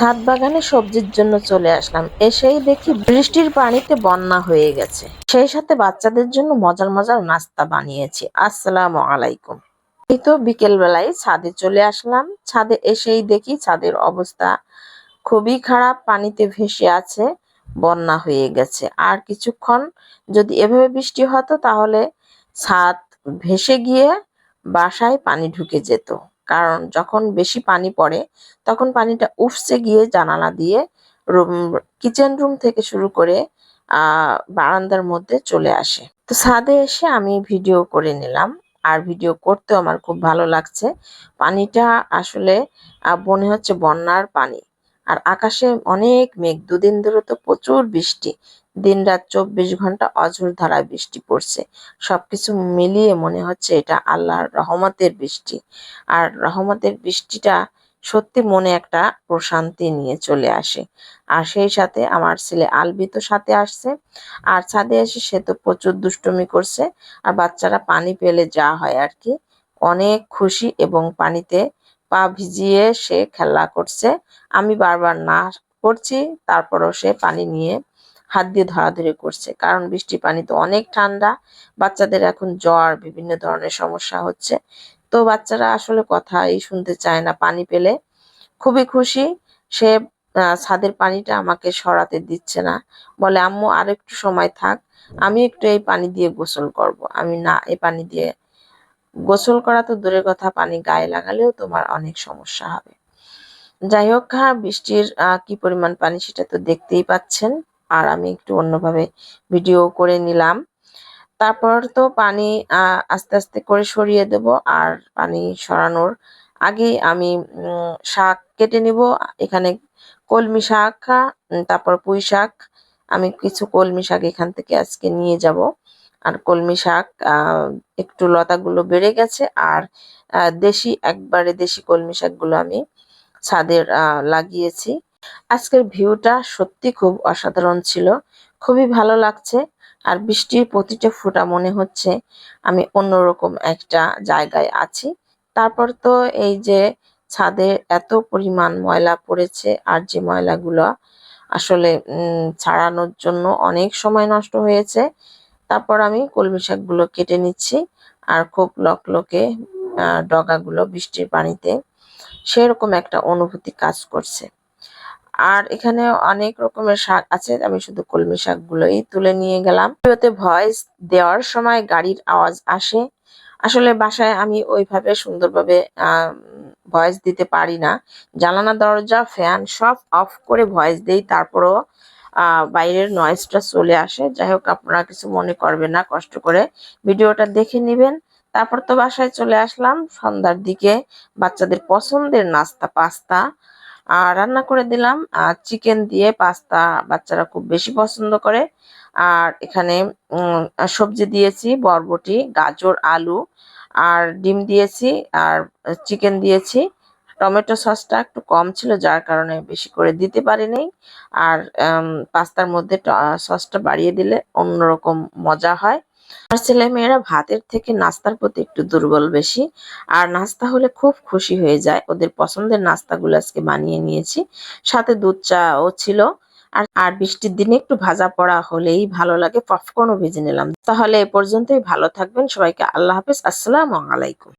ছাদ বাগানে সবজির জন্য চলে আসলাম। এসেই দেখি বৃষ্টির পানিতে বন্যা হয়ে গেছে। সেই সাথে বাচ্চাদের জন্য মজার মজার নাস্তা বানিয়েছি। আসসালাম আলাইকুম। এই তো বিকেল বেলায় ছাদে চলে আসলাম। ছাদে এসেই দেখি ছাদের অবস্থা খুবই খারাপ, পানিতে ভেসে আছে, বন্যা হয়ে গেছে। আর কিছুক্ষণ যদি এভাবে বৃষ্টি হতো তাহলে ছাদ ভেসে গিয়ে বাসায় পানি ঢুকে যেত। কারণ যখন বেশি পানি পড়ে, তখন পানিটা উফসে গিয়ে জানালা দিয়ে রুম কিচেন রুম থেকে শুরু করে বারান্দার মধ্যে চলে আসে। তো ছাদে এসে আমি ভিডিও করে নিলাম। আর ভিডিও করতেও আমার খুব ভালো লাগছে। পানিটা আসলে মনে হচ্ছে বন্যার পানি। আর আকাশে অনেক মেঘ। দুদিন ধরে তো প্রচুর বৃষ্টি। দিন রাত চব্বিশ ঘণ্টা অঝোর ধারায় বৃষ্টি পড়ছে। সবকিছু মিলিয়ে মনে হচ্ছে এটা আল্লাহর রহমতের বৃষ্টি। আর রহমতের বৃষ্টিটা সত্যি মনে একটা প্রশান্তি নিয়ে চলে আসে। আর সেই সাথে আমার ছেলে আলবি তো সাথে আসছে। আর ছাদে এসে সে তো প্রচুর দুষ্টুমি করছে। আর বাচ্চারা পানি পেলে যা হয় আর কি। অনেক খুশি এবং পানিতে পা ভিজিয়ে সে খেলা করছে। আমি বারবার না করছি, তারপরও সে পানি নিয়ে হাত দিয়ে ধরাধরি করছে। কারণ বৃষ্টির পানি তো অনেক ঠান্ডা, বাচ্চাদের এখন জ্বর, বিভিন্ন ধরনের সমস্যা হচ্ছে। তো বাচ্চারা আসলে কথাই শুনতে চায় না। পানি পেলে খুবই খুশি। সে ছাদের পানিটা আমাকে সরাতে দিচ্ছে না। বলে, আম্মু আর একটু সময় থাক। আমি একটু এই পানি দিয়ে গোসল করব। আমি, না, এই পানি দিয়ে গোসল করা তো দূরের কথা। পানি গায়ে লাগালেও তোমার অনেক সমস্যা হবে। যাই হোক হ্যাঁ বৃষ্টির কি পরিমাণ পানি সেটা তো দেখতেই পাচ্ছেন। আর আমি একটু অন্যভাবে ভিডিও করে নিলাম। তারপর তো পানি আস্তে আস্তে করে সরিয়ে দেব আর পানি সরানোর আগে আমি শাক কেটে নিব। এখানে কলমি শাক তারপর পুঁই শাক। আমি কিছু কলমি শাক এখান থেকে আজকে নিয়ে যাব। আর কলমি শাক একটু লতাগুলো বেড়ে গেছে আর দেশি, একবারে দেশি কলমি শাকগুলো আমি ছাদের লাগিয়েছি। আজকের ভিউটা সত্যি খুব অসাধারণ ছিল। খুবই ভালো লাগছে। আর বৃষ্টির প্রতিটা ফোঁটা মনে হচ্ছে আমি অন্যরকম একটা জায়গায় আছি। তারপর তো এই যে ছাদে এত পরিমাণ ময়লা পড়েছে আর যে ময়লাগুলো আসলে ছাড়ানোর জন্য অনেক সময় নষ্ট হয়েছে। তারপর আমি কলমি শাকগুলো কেটে নিচ্ছি আর খুব লকলকে ডগাগুলো বৃষ্টির পানিতে। সেরকম একটা অনুভূতি কাজ করছে। আর এখানে অনেক রকমের শাক আছে। আমি শুধু কলমি শাকগুলোই তুলে নিয়ে গেলাম। ভয়েস দেওয়ার সময় গাড়ির আওয়াজ আসে। আসলে বাসায় আমি ওইভাবে সুন্দরভাবে ভয়েস দিতে পারি না। জানালা, দরজা, ফ্যান সব অফ করে ভয়েস দেই, তারপরও বাইরের নয়েজটা চলে আসে। যাই হোক, আপনারা কিছু মনে করবেন না, কষ্ট করে ভিডিওটা দেখে নেবেন। তারপর তো বাসায় চলে আসলাম। সন্ধ্যার দিকে বাচ্চাদের পছন্দের নাস্তা, পাস্তা আর রান্না করে দিলাম, আর চিকেন দিয়ে পাস্তা বাচ্চারা খুব বেশি পছন্দ করে। আর এখানে সবজি দিয়েছি, বরবটি, গাজর, আলু, আর ডিম দিয়েছি, আর চিকেন দিয়েছি। টমেটো সসটা একটু কম ছিল, যার কারণে বেশি করে দিতে পারিনি। আর পাস্তার মধ্যে সসটা বাড়িয়ে দিলে অন্যরকম মজা হয়। আর ছেলে মেয়েরা ভাতের থেকে নাস্তার প্রতি একটু দুর্বল বেশি। আর নাস্তা হলে খুব খুশি হয়ে যায়। ওদের পছন্দের নাস্তাগুলো আজকে বানিয়ে নিয়েছি। সাথে দুধ চাও ছিল। আর আর বৃষ্টির দিনে একটু ভাজা পড়া হলেই ভালো লাগে। পপকর্নও ভেজে নিলাম। তাহলে এ পর্যন্তই। ভালো থাকবেন। সবাইকে আল্লাহ হাফিজ। আসসালামু আলাইকুম।